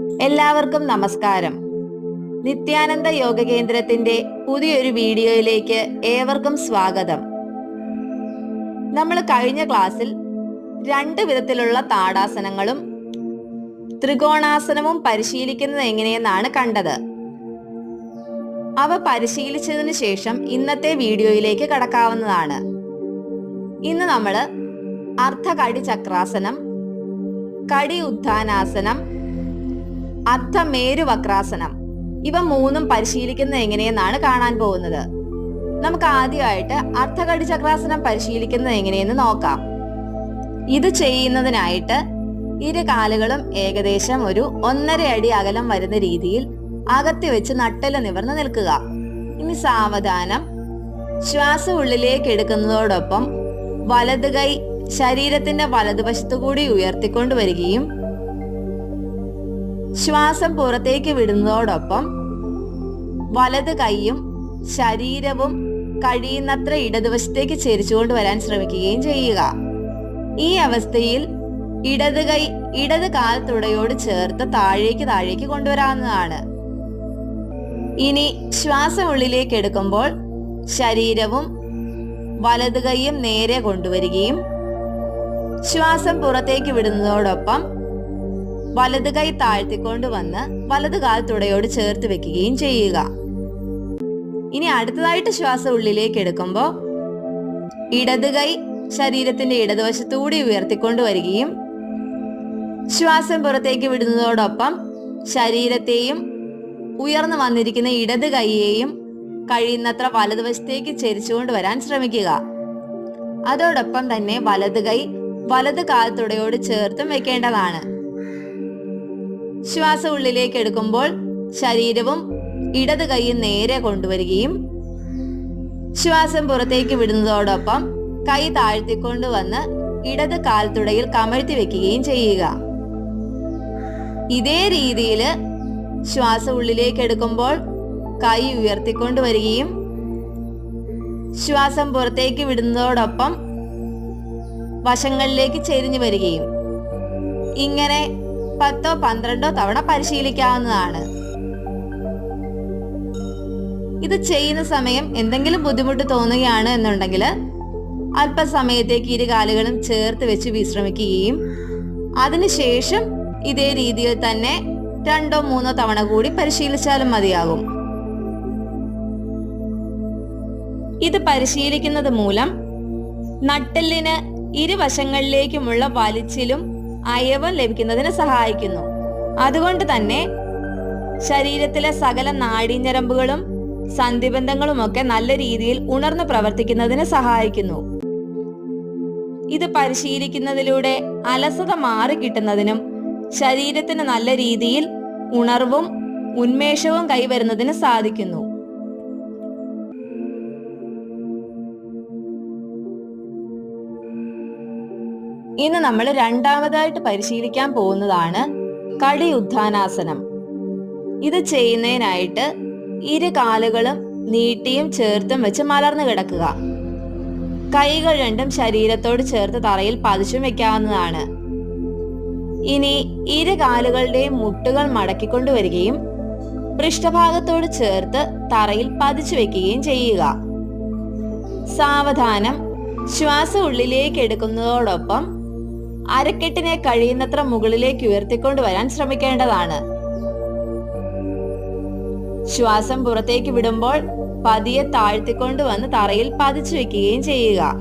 എല്ലാവർക്കും നമസ്കാരം. നിത്യാനന്ദ യോഗ കേന്ദ്രത്തിന്റെ പുതിയൊരു വീഡിയോയിലേക്ക് ഏവർക്കും സ്വാഗതം. നമ്മൾ കഴിഞ്ഞ ക്ലാസ്സിൽ രണ്ട് വിധത്തിലുള്ള താടാസനങ്ങളും ത്രികോണാസനവും പരിശീലിക്കുന്നത് എങ്ങനെയെന്നാണ് കണ്ടത്. അവ പരിശീലിച്ചതിന് ശേഷം ഇന്നത്തെ വീഡിയോയിലേക്ക് കടക്കാവുന്നതാണ്. ഇന്ന് നമ്മൾ അർദ്ധകടി ചക്രാസനം കടി ഉത്ഥാനാസനം അർദ്ധമേരുവക്രാസനം ഇവ മൂന്നും പരിശീലിക്കുന്നത് എങ്ങനെയെന്നാണ് കാണാൻ പോകുന്നത്. നമുക്ക് ആദ്യമായിട്ട് അർത്ഥകടി ചക്രാസനം പരിശീലിക്കുന്നത് എങ്ങനെയെന്ന് നോക്കാം. ഇത് ചെയ്യുന്നതിനായിട്ട് ഇരു കാലുകളും ഏകദേശം ഒരു ഒന്നര അടി അകലം വരുന്ന രീതിയിൽ അകത്തി വെച്ച് നട്ടൽ നിവർന്ന് നിൽക്കുക. ഇനി സാവധാനം ശ്വാസം ഉള്ളിലേക്ക് എടുക്കുന്നതോടൊപ്പം വലത് കൈ ശരീരത്തിന്റെ വലതുവശത്തു കൂടി ഉയർത്തിക്കൊണ്ട് വരികയും ശ്വാസം പുറത്തേക്ക് വിടുന്നതോടൊപ്പം വലത് കൈയും ശരീരവും കഴിയുന്നത്ര ഇടതുവശത്തേക്ക് ചെരിച്ചുകൊണ്ട് വരാൻ ശ്രമിക്കുകയും ചെയ്യുക. ഈ അവസ്ഥയിൽ ഇടത് കൈ ഇടത് കാൽ തുടയോട് ചേർത്ത് താഴേക്ക് താഴേക്ക് കൊണ്ടുവരാവുന്നതാണ്. ഇനി ശ്വാസം ഉള്ളിലേക്ക് എടുക്കുമ്പോൾ ശരീരവും വലത് കൈയും നേരെ കൊണ്ടുവരികയും ശ്വാസം പുറത്തേക്ക് വിടുന്നതോടൊപ്പം വലത് കൈ താഴ്ത്തിക്കൊണ്ട് വന്ന് വലത് കാൽ തുടയോട് ചേർത്ത് വെക്കുകയും ചെയ്യുക. ഇനി അടുത്തതായിട്ട് ശ്വാസം ഉള്ളിലേക്ക് എടുക്കുമ്പോൾ ഇടത് കൈ ശരീരത്തിന്റെ ഇടതുവശത്തൂടി ഉയർത്തിക്കൊണ്ട് വരികയും ശ്വാസം പുറത്തേക്ക് വിടുന്നതോടൊപ്പം ശരീരത്തെയും ഉയർന്നു വന്നിരിക്കുന്ന ഇടത് കൈയെയും കഴിയുന്നത്ര വലതുവശത്തേക്ക് ചെരിച്ചുകൊണ്ട് വരാൻ ശ്രമിക്കുക. അതോടൊപ്പം തന്നെ വലത് കൈ വലത് കാൽ തുടയോട് ചേർത്തും വെക്കേണ്ടതാണ്. ശ്വാസം ഉള്ളിലേക്ക് എടുക്കുമ്പോൾ ശരീരവും ഇടത് കൈയും നേരെ കൊണ്ടുവരികയും ശ്വാസം പുറത്തേക്ക് വിടുന്നതോടൊപ്പം കൈ താഴ്ത്തിക്കൊണ്ടുവന്ന് ഇടത് കാൽ തുടയിൽ കമഴ്ത്തി വെക്കുകയും ചെയ്യുക. ഇതേ രീതിയിൽ ശ്വാസം ഉള്ളിലേക്ക് എടുക്കുമ്പോൾ കൈ ഉയർത്തിക്കൊണ്ട് വരികയും ശ്വാസം പുറത്തേക്ക് വിടുന്നതോടൊപ്പം വശങ്ങളിലേക്ക് ചെരിഞ്ഞു വരികയും. ഇങ്ങനെ പത്തോ പന്ത്രണ്ടോ തവണ പരിശീലിക്കാവുന്നതാണ്. ഇത് ചെയ്യുന്ന സമയം എന്തെങ്കിലും ബുദ്ധിമുട്ട് തോന്നുകയാണ് എന്നുണ്ടെങ്കിൽ അല്പസമയത്തേക്ക് ഇരു കാലുകളും ചേർത്ത് വെച്ച് വിശ്രമിക്കുകയും അതിനുശേഷം ഇതേ രീതിയിൽ തന്നെ രണ്ടോ മൂന്നോ തവണ കൂടി പരിശീലിച്ചാലും മതിയാകും. ഇത് പരിശീലിക്കുന്നത് മൂലം നട്ടെല്ലിന് ഇരുവശങ്ങളിലേക്കുമുള്ള വലിച്ചിലും അയവും ലഭിക്കുന്നതിന് സഹായിക്കുന്നു. അതുകൊണ്ട് തന്നെ ശരീരത്തിലെ സകല നാഡീഞരമ്പുകളും സന്ധിബന്ധങ്ങളുമൊക്കെ നല്ല രീതിയിൽ ഉണർന്നു പ്രവർത്തിക്കുന്നതിന് സഹായിക്കുന്നു. ഇത് പരിശീലിക്കുന്നതിലൂടെ അലസത മാറി കിട്ടുന്നതിനും ശരീരത്തിന് നല്ല രീതിയിൽ ഉണർവും ഉന്മേഷവും കൈവരുന്നതിന് സാധിക്കുന്നു. ഇന്ന് നമ്മൾ രണ്ടാമതായിട്ട് പരിശീലിക്കാൻ പോകുന്നതാണ് കടി ഉദ്ധാനാസനം ഇത് ചെയ്യുന്നതിനായിട്ട് ഇരു കാലുകളും നീട്ടിയും ചേർത്തും വെച്ച് മലർന്നു കിടക്കുക. കൈകൾ രണ്ടും ശരീരത്തോട് ചേർത്ത് തറയിൽ പതിച്ചും വെക്കാവുന്നതാണ്. ഇനി ഇരു കാലുകളുടെയും മുട്ടുകൾ മടക്കിക്കൊണ്ടുവരികയും പൃഷ്ഠഭാഗത്തോട് ചേർത്ത് തറയിൽ പതിച്ചു വെക്കുകയും ചെയ്യുക. സാവധാനം ശ്വാസം ഉള്ളിലേക്ക് എടുക്കുന്നതോടൊപ്പം അരക്കെട്ടിനെ കഴിയുന്നത്ര മുകളിലേക്ക് ഉയർത്തിക്കൊണ്ട് വരാൻ ശ്രമിക്കേണ്ടതാണ്. ശ്വാസം പുറത്തേക്ക് വിടുമ്പോൾ പതിയെ താഴ്ത്തിക്കൊണ്ട് വന്ന് തറയിൽ പതിച്ചു വെക്കുകയും ചെയ്യുക.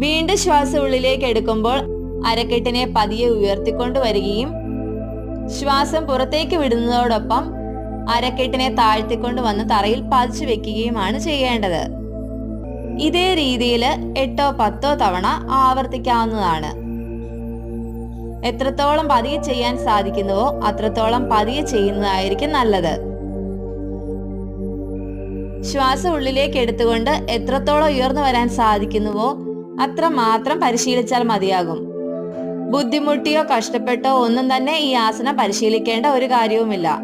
വീണ്ടും ശ്വാസം ഉള്ളിലേക്ക് എടുക്കുമ്പോൾ അരക്കെട്ടിനെ പതിയെ ഉയർത്തിക്കൊണ്ട് വരികയും ശ്വാസം പുറത്തേക്ക് വിടുന്നതോടൊപ്പം അരക്കെട്ടിനെ താഴ്ത്തിക്കൊണ്ട് വന്ന് തറയിൽ പതിച്ചു വെക്കുകയുമാണ് ചെയ്യേണ്ടത്. ഇതേ രീതിയിൽ എട്ടോ പത്തോ തവണ ആവർത്തിക്കാവുന്നതാണ്. എത്രത്തോളം പതിയെ ചെയ്യാൻ സാധിക്കുന്നുവോ അത്രത്തോളം പതിയെ ചെയ്യുന്നതായിരിക്കും നല്ലത്. ശ്വാസം ഉള്ളിലേക്ക് എടുത്തുകൊണ്ട് എത്രത്തോളം ഉയർന്നു വരാൻ സാധിക്കുന്നുവോ അത്ര മാത്രം പരിശീലിച്ചാൽ മതിയാകും. ബുദ്ധിമുട്ടിയോ കഷ്ടപ്പെട്ടോ ഒന്നും തന്നെ ഈ ആസനം പരിശീലിക്കേണ്ട ഒരു കാര്യവുമില്ല.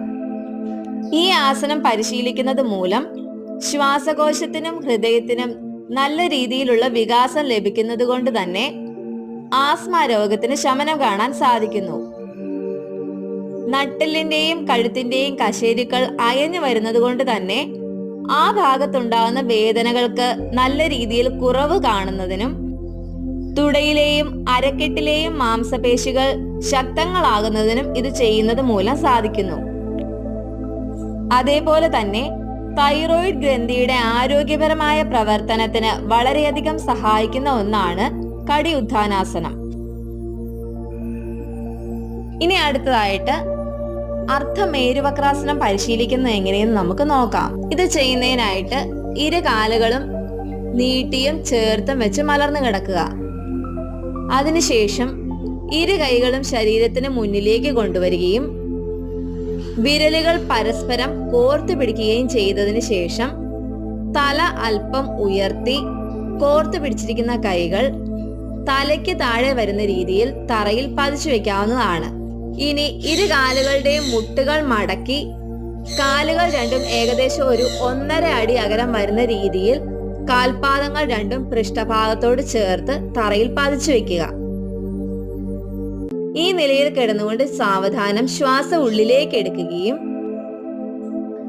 ഈ ആസനം പരിശീലിക്കുന്നത് മൂലം ശ്വാസകോശത്തിനും ഹൃദയത്തിനും നല്ല രീതിയിലുള്ള വികാസം ലഭിക്കുന്നത് കൊണ്ട് തന്നെ ആസ്മ രോഗത്തിന് ശമനം കാണാൻ സാധിക്കുന്നു. നട്ടിലിന്റെയും കഴുത്തിന്റെയും കശേരുക്കൾ അയഞ്ഞു വരുന്നത് കൊണ്ട് തന്നെ ആ ഭാഗത്തുണ്ടാകുന്ന വേദനകൾക്ക് നല്ല രീതിയിൽ കുറവ് കാണുന്നതിനും തുടയിലെയും അരക്കെട്ടിലെയും മാംസപേശികൾ ശക്തങ്ങളാകുന്നതിനും ഇത് ചെയ്യുന്നത് മൂലം സാധിക്കുന്നു. അതേപോലെ തന്നെ തൈറോയിഡ് ഗ്രന്ഥിയുടെ ആരോഗ്യപരമായ പ്രവർത്തനത്തിന് വളരെയധികം സഹായിക്കുന്ന ഒന്നാണ് കടി ഉദ്ധാനാസനം ഇനി അടുത്തതായിട്ട് അർത്ഥമേരുവക്രാസനം പരിശീലിക്കുന്നത് എങ്ങനെയെന്ന് നമുക്ക് നോക്കാം. ഇത് ചെയ്യുന്നതിനായിട്ട് ഇരു കാലുകളും നീട്ടിയും ചേർത്തും വെച്ച് മലർന്നു കിടക്കുക. അതിനുശേഷം ഇരു കൈകളും ശരീരത്തിന് മുന്നിലേക്ക് കൊണ്ടുവരികയും വിരലുകൾ പരസ്പരം കോർത്തു പിടിക്കുകയും ചെയ്തതിനു ശേഷം തല അല്പം ഉയർത്തി കോർത്തു പിടിച്ചിരിക്കുന്ന കൈകൾ തലയ്ക്ക് താഴെ വരുന്ന രീതിയിൽ തറയിൽ പതിച്ചു വെക്കാവുന്നതാണ്. ഇനി ഇരു കാലുകളുടെയും മുട്ടുകൾ മടക്കി കാലുകൾ രണ്ടും ഏകദേശം ഒരു ഒന്നര അടി അകലം വരുന്ന രീതിയിൽ കാൽപാദങ്ങൾ രണ്ടും പൃഷ്ഠഭാഗത്തോട് ചേർത്ത് തറയിൽ പതിച്ചു വെക്കുക. ഈ നിലയിൽ കിടന്നുകൊണ്ട് സാവധാനം ശ്വാസം ഉള്ളിലേക്ക് എടുക്കുകയും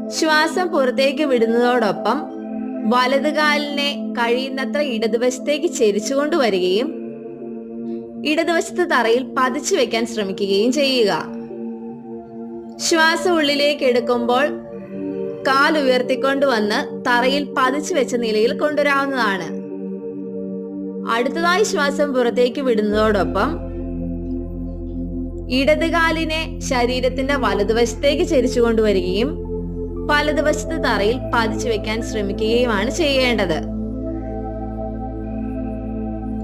ശ്വാസം പുറത്തേക്ക് വിടുന്നതോടൊപ്പം വലതുകാലിനെ കഴിയുന്നത്ര ഇടതുവശത്തേക്ക് ചെരിച്ചുകൊണ്ട് വരികയും ഇടതുവശത്ത് തറയിൽ പതിച്ചു വെക്കാൻ ശ്രമിക്കുകയും ചെയ്യുക. ശ്വാസം ഉള്ളിലേക്ക് എടുക്കുമ്പോൾ കാൽ ഉയർത്തിക്കൊണ്ടുവന്ന് തറയിൽ പതിച്ചു വെച്ച നിലയിൽ കൊണ്ടുവരാവുന്നതാണ്. അടുത്തതായി ശ്വാസം പുറത്തേക്ക് വിടുന്നതോടൊപ്പം ഇടതുകാലിനെ ശരീരത്തിന്റെ വലതുവശത്തേക്ക് ചരിച്ചു കൊണ്ടുവരികയും വലതുവശത്ത് തറയിൽ പതിച്ചു വെക്കാൻ ശ്രമിക്കുകയുമാണ് ചെയ്യേണ്ടത്.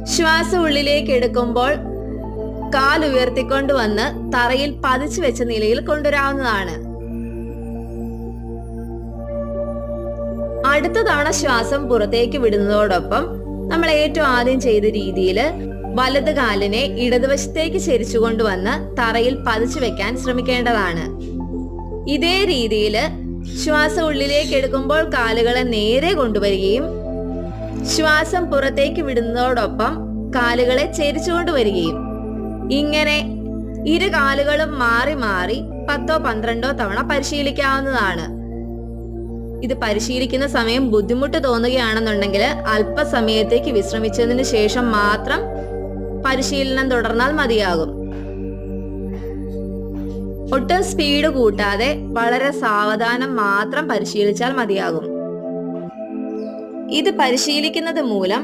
ശ്വാസം ഉള്ളിലേക്ക് എടുക്കുമ്പോൾ കാൽ ഉയർത്തിക്കൊണ്ടുവന്ന് തറയിൽ പതിച്ചു വെച്ച നിലയിൽ കൊണ്ടുവരാവുന്നതാണ്. അടുത്ത തവണ ശ്വാസം പുറത്തേക്ക് വിടുന്നതോടൊപ്പം നമ്മൾ ഏറ്റവും ആദ്യം ചെയ്ത രീതിയിൽ വലത് കാലിനെ ഇടതുവശത്തേക്ക് ചെരിച്ചു കൊണ്ടുവന്ന് തറയിൽ പതിച്ചു വെക്കാൻ ശ്രമിക്കേണ്ടതാണ്. ഇതേ രീതിയിൽ ശ്വാസം ഉള്ളിലേക്ക് എടുക്കുമ്പോൾ കാലുകളെ നേരെ കൊണ്ടുവരികയും ശ്വാസം പുറത്തേക്ക് വിടുന്നതോടൊപ്പം കാലുകളെ ചെരിച്ചുകൊണ്ട് വരികയും ഇങ്ങനെ ഇരു കാലുകളും മാറി മാറി പത്തോ പന്ത്രണ്ടോ തവണ പരിശീലിക്കാവുന്നതാണ്. ഇത് പരിശീലിക്കുന്ന സമയം ബുദ്ധിമുട്ട് തോന്നുകയാണെന്നുണ്ടെങ്കിൽ അല്പസമയത്തേക്ക് വിശ്രമിച്ചതിന് ശേഷം മാത്രം പരിശീലനം തുടർന്നാൽ മതിയാകും. ഒട്ടും സ്പീഡ് കൂട്ടാതെ വളരെ സാവധാനം മാത്രം പരിശീലിച്ചാൽ മതിയാകും. ഇത് പരിശീലിക്കുന്നത് മൂലം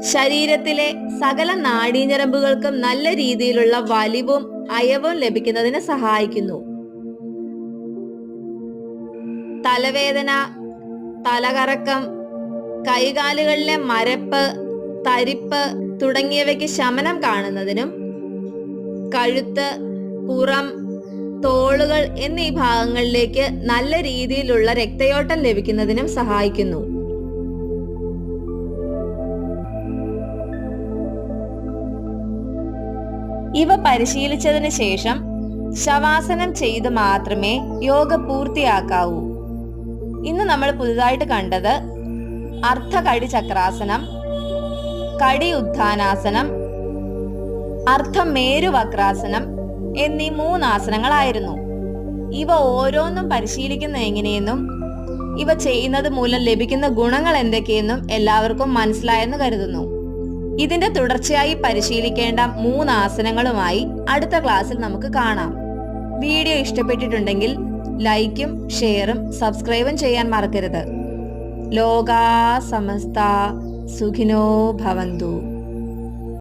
ശരീരത്തിലെ സകല നാഡീഞ്ഞരമ്പുകൾക്കും നല്ല രീതിയിലുള്ള വലിവും അയവും ലഭിക്കുന്നതിന് സഹായിക്കുന്നു. തലവേദന തലകറക്കം കൈകാലുകളിലെ മരപ്പ് തരിപ്പ് തുടങ്ങിയവയ്ക്ക് ശമനം കാണുന്നതിനും കഴുത്ത് പുറം തോളുകൾ എന്നീ ഭാഗങ്ങളിലേക്ക് നല്ല രീതിയിലുള്ള രക്തയോട്ടം ലഭിക്കുന്നതിനും സഹായിക്കുന്നു. ഇവ പരിശീലിച്ചതിന് ശേഷം ശവാസനം ചെയ്ത് മാത്രമേ യോഗ പൂർത്തിയാക്കാവൂ. ഇന്ന് നമ്മൾ പുതുതായിട്ട് കണ്ടത് അർദ്ധകടി ചക്രാസനം കടി ഉത്ഥാനാസനം അർത്ഥമേരുവക്രാസനം എന്നീ മൂന്നാസനങ്ങളായിരുന്നു. ഇവ ഓരോന്നും പരിശീലിക്കുന്ന എങ്ങനെയെന്നും ഇവ ചെയ്യുന്നത് മൂലം ലഭിക്കുന്ന ഗുണങ്ങൾ എന്തൊക്കെയെന്നും എല്ലാവർക്കും മനസ്സിലായെന്ന് കരുതുന്നു. ഇതിന്റെ തുടർച്ചയായി പരിശീലിക്കേണ്ട മൂന്ന് ആസനങ്ങളുമായി അടുത്ത ക്ലാസ്സിൽ നമുക്ക് കാണാം. വീഡിയോ ഇഷ്ടപ്പെട്ടിട്ടുണ്ടെങ്കിൽ ലൈക്കും ഷെയറും സബ്സ്ക്രൈബും ചെയ്യാൻ മറക്കരുത്. ലോകാ സമസ്ത സുഖിനോ ഭവന്തു.